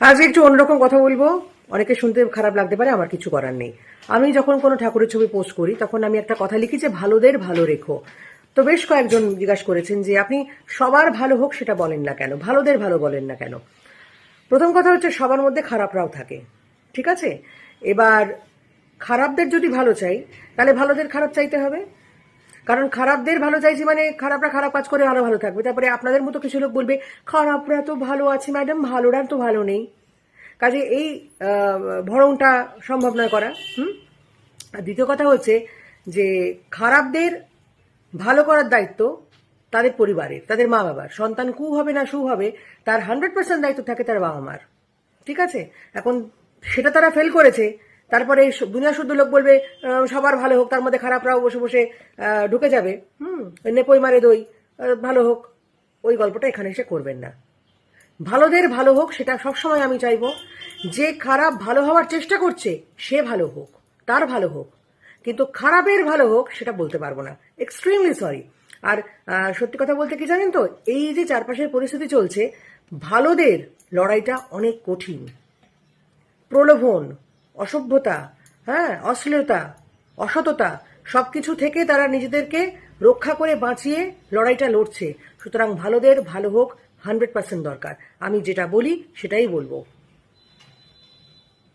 আজকে একটু অন্যরকম কথা বলব। অনেকে শুনতে খারাপ লাগতে পারে, আমার কিছু করার নেই। আমি যখন কোনো ঠাকুরের ছবি পোস্ট করি, তখন আমি একটা কথা লিখি যে, ভালোদের ভালো রেখো। তো বেশ কয়েকজন জিজ্ঞাসা করেছেন যে, আপনি সবার ভালো হোক সেটা বলেন না কেন? ভালোদের ভালো বলেন না কেন? প্রথম কথা হচ্ছে, সবার মধ্যে খারাপরাও থাকে। ঠিক আছে? এবার খারাপদের যদি ভালো চাই, তাহলে ভালোদের খারাপ চাইতে হবে। কারণ খারাপদের ভালো চাইছি মানে খারাপরা খারাপ কাজ করে ভালো ভালো থাকবে। তারপরে আপনাদের মতো কিছু লোক বলবে, খারাপরা তো ভালো আছে, ম্যাডাম, ভালোরা তো ভালো নেই। কাজে এই ভরণটা সম্ভব নয় করা, হুম? আর দ্বিতীয় কথা হচ্ছে যে খারাপদের ভালো করার দায়িত্ব তাদের পরিবারের, তাদের মা বাবার সন্তান কু হবে না সু হবে, তার হান্ড্রেড পার্সেন্ট দায়িত্ব থাকে তার বাবা মার ঠিক আছে? এখন সেটা তারা ফেল করেছে তারপরে দুনিয়া শুদ্ধ লোক বলবে সবার ভালো হোক, তার মধ্যে খারাপরাও বসে বসে ঢুকে যাবে। হুম নেপই মারে দই ভালো হোক। ওই গল্পটা এখানে এসে করবেন না। ভালোদের ভালো হোক, সেটা সবসময় আমি চাইব, যে খারাপ ভালো হওয়ার চেষ্টা করছে, সে ভালো হোক, তার ভালো হোক। কিন্তু খারাপের ভালো হোক, সেটা বলতে পারব না। এক্সট্রিমলি সরি আর সত্যি কথা বলতে কি জানেন তো, এই যে চারপাশের পরিস্থিতি চলছে, ভালোদের লড়াইটা অনেক কঠিন। প্রলোভন অসভ্যতা হ্যাঁ অশ্লীলতা, অসততা, সবকিছু থেকে তারা নিজেদেরকে রক্ষা করে বাঁচিয়ে লড়াইটা লড়ছে। সুতরাং ভালোদের ভালো হোক, হান্ড্রেড পার্সেন্ট দরকার। আমি যেটা বলি, সেটাই বলব।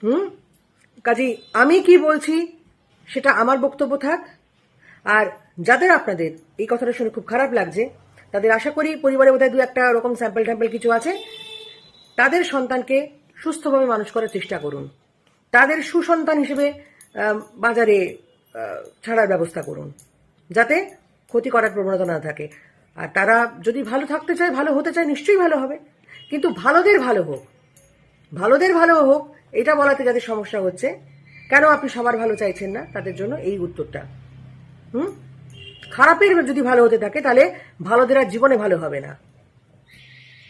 হুম? কাজেই আমি কি বলছি, সেটা আমার বক্তব্য থাক। আর যাদের আপনাদের এই কথাটা শুনে খুব খারাপ লাগছে, তাদের আশা করি পরিবারে বোধহয় দু একটা রকম স্যাম্পল ট্যাম্পল কিছু আছে, তাদের সন্তানকে সুস্থভাবে মানুষ করার চেষ্টা করুন। তাদের সুসন্তান হিসেবে বাজারে ছাড়ার ব্যবস্থা করুন। যাতে ক্ষতি করার প্রবণতা না থাকে। আর তারা যদি ভালো থাকতে চায়, ভালো হতে চায়, নিশ্চয়ই ভালো হবে। কিন্তু ভালোদের ভালো হোক, ভালোদের ভালো হোক, এটা বলাতে যাদের সমস্যা হচ্ছে, কেন আপনি সবার ভালো চাইছেন না? তাদের জন্য এই উত্তরটা। হুম? খারাপের যদি ভালো হতে থাকে, তাহলে ভালোদের আর জীবনে ভালো হবে না।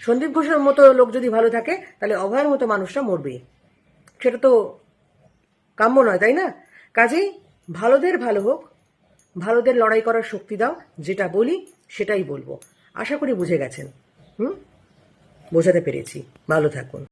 সন্দীপ ঘোষের মতো লোক যদি ভালো থাকে, তাহলে অভয়ের মতো মানুষরা মরবে সেটা তো কাম্য নয়, তাই না? কাজেই ভালোদের ভালো হোক, ভালোদের লড়াই করার শক্তি দাও, যেটা বলি সেটাই বলব। আশা করি বুঝে গেছেন। হুম? বোঝাতে পেরেছি। ভালো থাকুন।